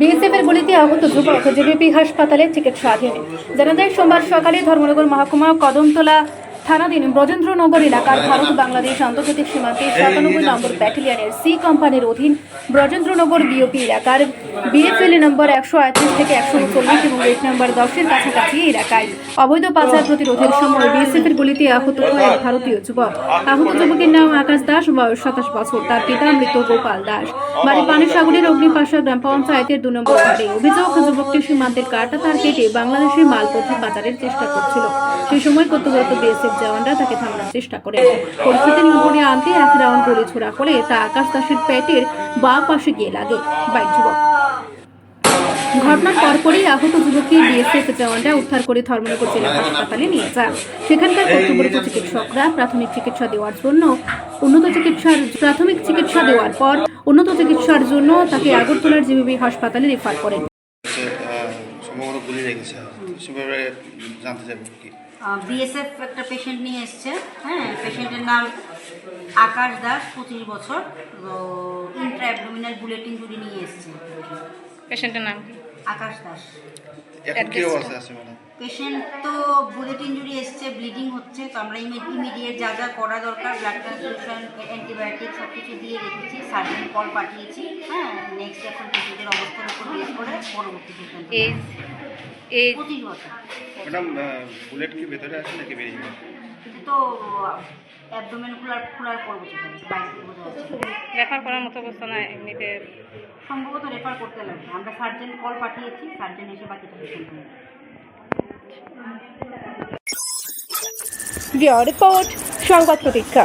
বিএসএফের গুলিতে আহত যুবক জেবিপি হাসপাতালে চিকিৎসাধীন। জানা যায় সোমবার সকালে ধর্মনগর মহকুমা কদমতলা থানাধীন ব্রজেন্দ্রনগর এলাকার ভারত বাংলাদেশ আন্তর্জাতিক সীমান্তে সাতানব্বই নম্বর ব্যাটালিয়নের সি কোম্পানির অধীন ব্রজেন্দ্রনগর বিওপি এলাকার বিএফএল নম্বর একশো আটত্রিশ থেকে একশো উনচল্লিশ এবং রেট নম্বর দশের কাছাকাছি এলাকায় অবৈধ পাচার প্রতিরোধের সময় বিএসএফের গুলিতে আহত হয় এক ভারতীয় যুবক। আহত যুবকের নাম আকাশ দাস বয়স সাতাশ বছর। তার পিতা মৃত গোপাল দাস। বাড়ি পানিসাগরের অগ্নিপাশা গ্রাম পঞ্চায়েতের দু নম্বর ওয়ার্ডে অভিযোগ যুবকটি সীমান্তের কাটা তার কেটে বাংলাদেশের মালপথে পাচারের চেষ্টা করছিল। সেই সময় কর্তব্যরত বিএসএফ জওয়ানরা তাকে থামানোর চেষ্টা করে পরিস্থিতি নিয়ন্ত্রণে আনতে এক রাউন্ড গুলি ছোড়া করে তা আকাশ দাসের পেটের বাঁ পাশে গিয়ে লাগে বাইক যুবক। ঘটনার পরপরই আহত যুবককে বিএসএফ জওয়ানরা উদ্ধার করে ধর্মনগর জেলা হাসপাতালে নিয়ে যান সেখানকার কর্তব্যরত চিকিৎসকরা প্রাথমিক চিকিৎসা দেওয়ার জন্য, উন্নত চিকিৎসার, প্রাথমিক চিকিৎসা দেওয়ার পর উন্নত চিকিৎসার জন্য তাকে আগরতলার জিবিবি হাসপাতালে রেফার করেন। সম্ভবত গুলি রেখেছে সেভাবে জানতে চাইব কি? বিএসএফ একটা পেশেন্ট নিয়ে এসছে হ্যাঁ পেশেন্টের নাম আকাশ দাস পঁচিশ বছর। ইন্ট্রা অ্যাবডোমিনাল বুলেটিন গুলি নিয়ে এসছে। পেশেন্টের নাম কি? আকাশ দাস। মানে পেশেন্ট তো বুলেট ইঞ্জুরি এসছে ব্লিডিং হচ্ছে তো আমরা ইমিডিয়েট যা যা করা দরকার ব্লাড ট্রান্সফিউশন অ্যান্টিবায়োটিক সব কিছু দিয়ে রেখেছি সার্জন কল পাঠিয়েছি হ্যাঁ নেক্সট এখন পেশেন্টের অবস্থার উপর বেস করে পরবর্তী এই পঁচিশ বছর। ম্যাডাম বুলেট কি ভেতরে আছে নাকি বেরিয়ে গেছে? তো অ্যাবডোমেন খোলার খোলার পর বুঝতে রেফার করার মতো অবস্থা না এমনিতে। সম্ভবত রেফার করতে লাগবে। আমরা সার্জেন কল পাঠিয়েছি সার্জেন এসে বাকিটা রিপোর্ট সংবাদ প্রতীক্ষা।